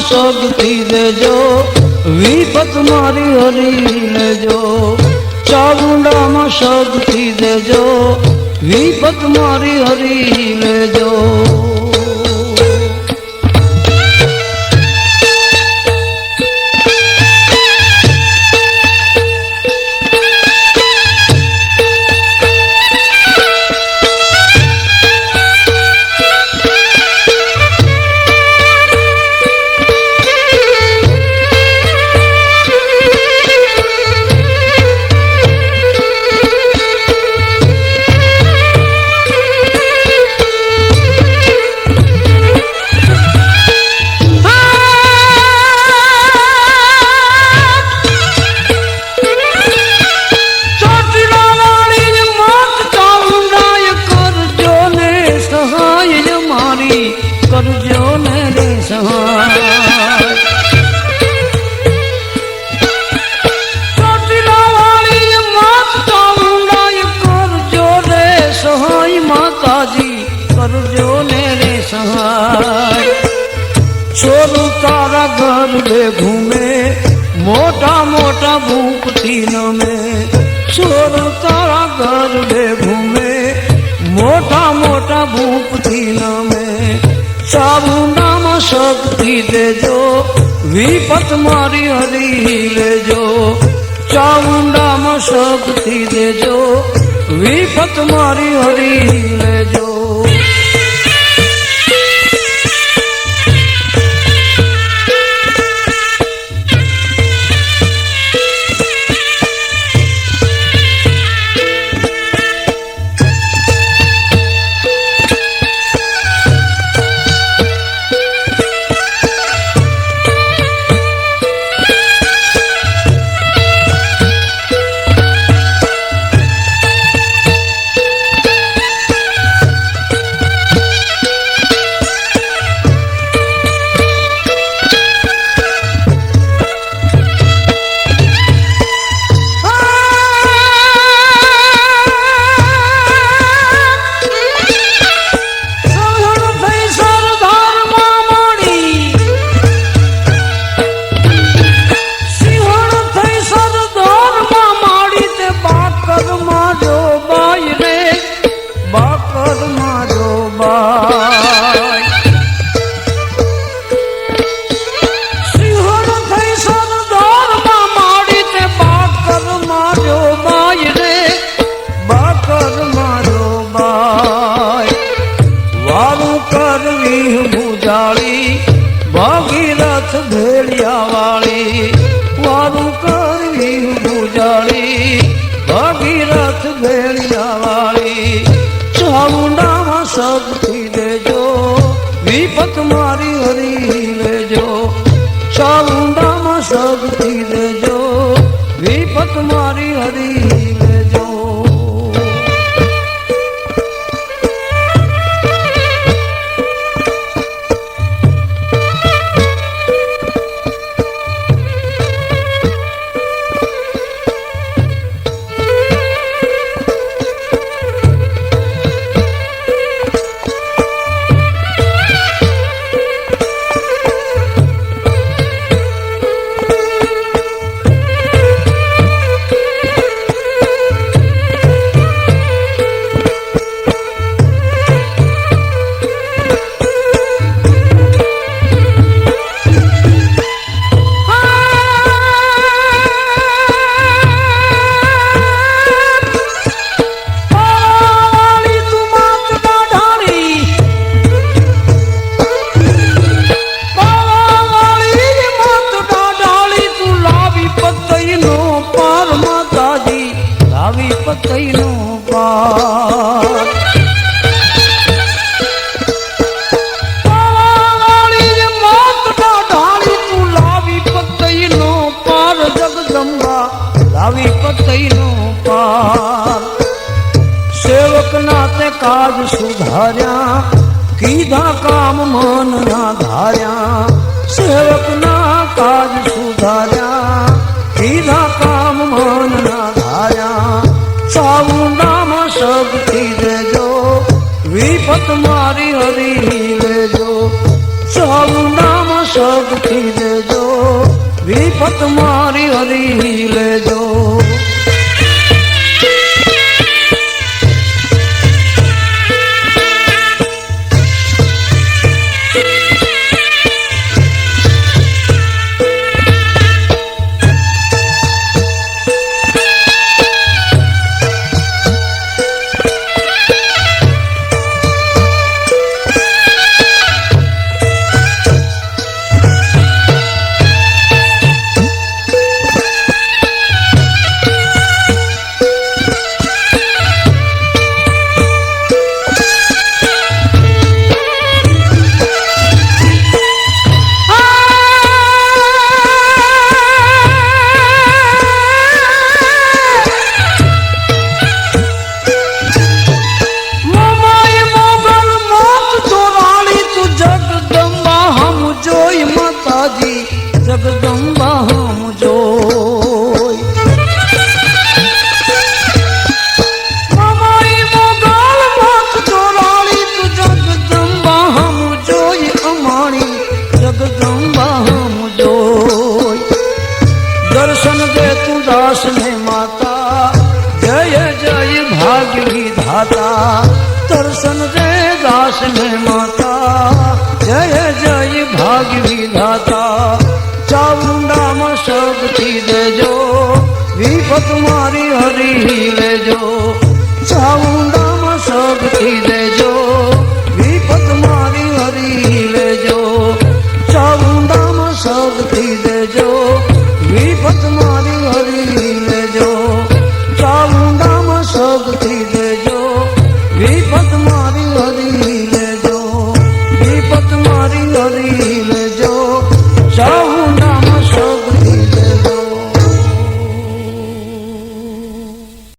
સગથી દેજો વિપત મારી હરી લેજો. ચામુંડામાં સગથી દેજો વિપત મારી હરી લેજો. করજો মেরে সহায় করজো মেরে সহায় চোরু তারা গর্বে ঘুমে মোটা মোটা ভূপতি নমে চোরু তারা গর্বে ঘুমে মোটা মোটা ভূপ શક્તિ દેજો વિપત મારી હરી લેજો ચામુંડામાં શક્તિ દેજો વિપત મારી હરી કરવી ભગીરથ ભેળિયા વાળી. ચામુંડામાં શક્તિ દેજો વિપત મારી હરી લેજો. ચામુંડામાં શક્તિ દેજો વિપત મારી હરી વિપત મારી હરી લેજો ચામુંડામાં શક્તિ દેજો વિપત મારી હરી ધાતા દર્શન દે દાસ ને માતા, જય જય ભાગી ધાતા ચામુંડામાં શક્તિ દેજો વિપત મારી હરી લેજો. ચામુંડામાં શક્તિ દેજો વિપત મારી હરી લેજો. ચામુંડામાં શક્તિ દેજો વિપત મારી હરી લેજો. ચામુંડામાં શક્તિ